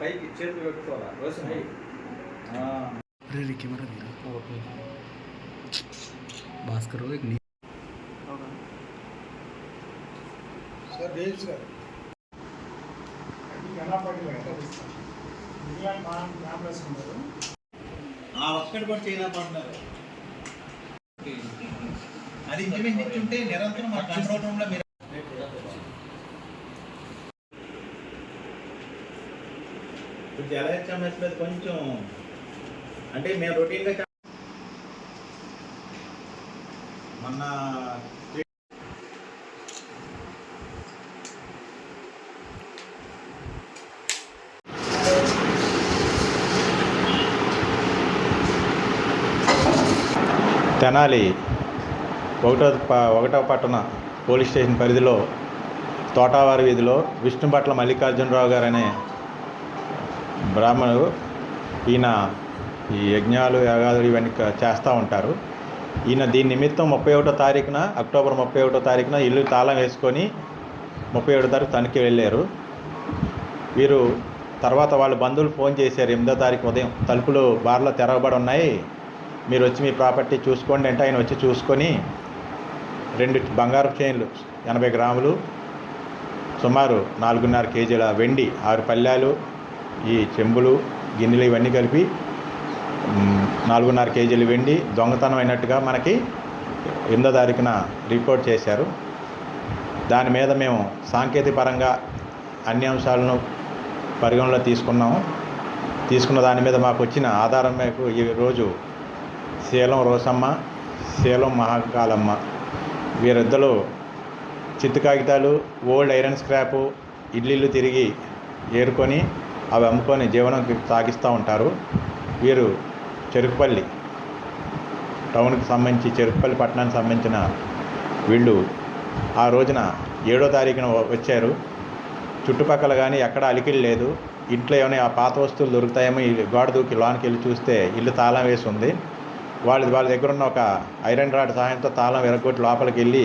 పైకి చేతులు పెట్టుకోవాలా కెమెరా ఓకే. భాస్కర్ నీ సార్ రీల్స్ గారు. అది ఇంచుమించు నిరంతరం మా కంట్రోల్ రూమ్లో మీరు ఇప్పుడు జలహెచ్ఎంఎస్ మీద కొంచెం అంటే మేము రొటీన్గా మొన్న తెనాలి ఒకటో ప- ఒకటో పట్టణ పోలీస్ స్టేషన్ పరిధిలో తోటావారి వీధిలో విష్ణుపట్ల మల్లికార్జునరావు గారు అనే బ్రాహ్మణుడు ఈయన ఈ యజ్ఞాలు యాగాదులు ఇవన్నీ చేస్తూ ఉంటారు. ఈయన దీని నిమిత్తం ముప్పై ఒకటో తారీఖున అక్టోబర్ ముప్పై ఒకటో తారీఖున ఇల్లు తాళం వేసుకొని ముప్పై ఒకటో తారీఖు తనకి వెళ్ళారు. వీరు తర్వాత వాళ్ళ బంధువులు ఫోన్ చేశారు ఎనిమిదో తారీఖు ఉదయం. తలుపులు బార్లో తెరవబడి ఉన్నాయి. మీరు వచ్చి మీ ప్రాపర్టీ చూసుకోండి అంటే ఆయన వచ్చి చూసుకొని రెండు బంగారు చైన్లు ఎనభై గ్రాములు సుమారు నాలుగున్నర కేజీల వెండి ఆరు పళ్ళాలు ఈ చెంబులు గిన్నెలు ఇవన్నీ కలిపి నాలుగున్నర కేజీలు వెండి దొంగతనం అయినట్టుగా మనకి ఎనిమిదో తారీఖున రిపోర్ట్ చేశారు. దాని మీద మేము సాంకేతిక పరంగా అన్ని అంశాలను పరిగణలో తీసుకున్నాము. తీసుకున్న దాని మీద మాకు వచ్చిన ఆధారం మేరకు ఈ రోజు శీలం రోసమ్మ శీలం మహాకాలమ్మ వీరిద్దరు చిత్తు కాగితాలు ఓల్డ్ ఐరన్ స్క్రాపు ఇల్లు తిరిగి ఏరుకొని అవి అమ్ముకొని జీవనం సాగిస్తూ ఉంటారు. వీరు చెరుకుపల్లి టౌన్కి సంబంధించి చెరుకుపల్లి పట్టణానికి సంబంధించిన వీళ్ళు ఆ రోజున ఏడో తారీఖున వచ్చారు. చుట్టుపక్కల కానీ ఎక్కడ అలికిడి లేదు. ఇంట్లో ఏమైనా ఆ పాత వస్తువులు దొరుకుతాయేమో ఈ గోడ దూకి లోనికి వెళ్ళి చూస్తే ఇల్లు తాళం వేసి ఉంది. వాళ్ళ వాళ్ళ దగ్గర ఉన్న ఒక ఐరన్ రాడ్ సహాయంతో తాళం విరగొట్టి లోపలికి వెళ్ళి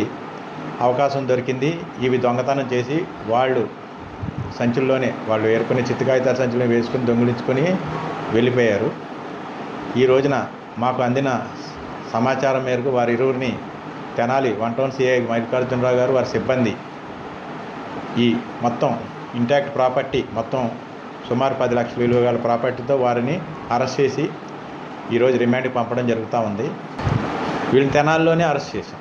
అవకాశం దొరికింది. ఇవి దొంగతనం చేసి వాళ్ళు సంచుల్లోనే వాళ్ళు ఏరుకునే చిత్తకాగితాల సంచులను వేసుకుని దొంగిలించుకొని వెళ్ళిపోయారు. ఈ రోజున మాకు అందిన సమాచారం మేరకు వారి ఇరువురిని Tenali one town CI Mallikarjunarao గారు వారి సిబ్బంది ఈ మొత్తం ఇంటాక్ట్ ప్రాపర్టీ మొత్తం సుమారు పది లక్షల విలువ గల ప్రాపర్టీతో వారిని అరెస్ట్ చేసి ఈరోజు రిమాండ్కి పంపడం జరుగుతూ ఉంది. వీళ్ళని తెనాల్లోనే అరెస్ట్ చేశాం.